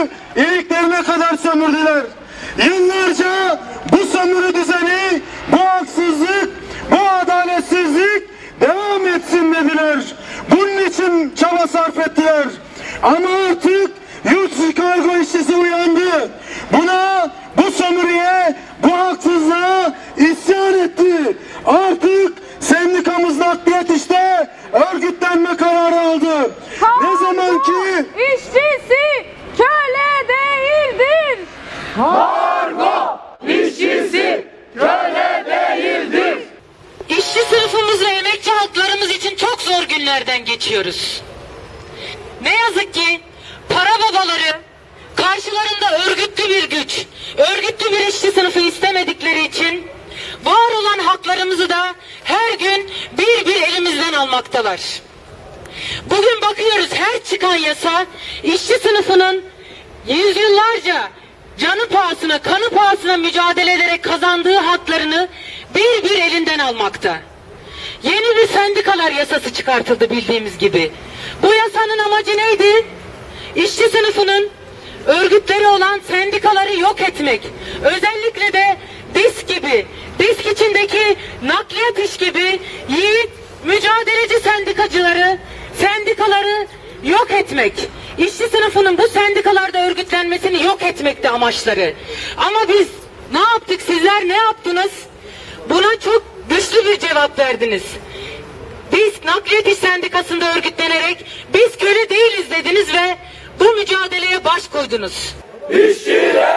düzenini iliklerine kadar sömürdüler. Yıllarca bu sömürü düzeni, bu haksızlık, bu adaletsizlik devam etsin dediler. Bunun için çaba sarf ettiler. Ama artık yurt kargo işçisi uyandı. Buna, bu sömürüye, bu haksızlığa isyan etti. Artık sendikamız nakliyat işte örgütlenme kararı aldı. Ne zaman ki günlerden geçiyoruz. Ne yazık ki para babaları karşılarında örgütlü bir güç, örgütlü bir işçi sınıfı istemedikleri için var olan haklarımızı da her gün bir bir elimizden almaktalar. Bugün bakıyoruz her çıkan yasa işçi sınıfının yüzyıllarca canı pahasına, kanı pahasına mücadele ederek kazandığı haklarını bir bir elinden almakta. Yeni bir sendikalar yasası çıkartıldı bildiğimiz gibi. Bu yasanın amacı neydi? İşçi sınıfının örgütleri olan sendikaları yok etmek. Özellikle de disk gibi, disk içindeki nakliyat iş gibi yiğit mücadeleci sendikacıları, sendikaları yok etmek. İşçi sınıfının bu sendikalarda örgütlenmesini yok etmekti amaçları. Ama biz ne yaptık sizler ne yaptınız? Buna çok güçlü cevap verdiniz. Biz Nakliyat İş Sendikası'nda örgütlenerek biz köle değiliz dediniz ve bu mücadeleye baş koydunuz. İşçilerin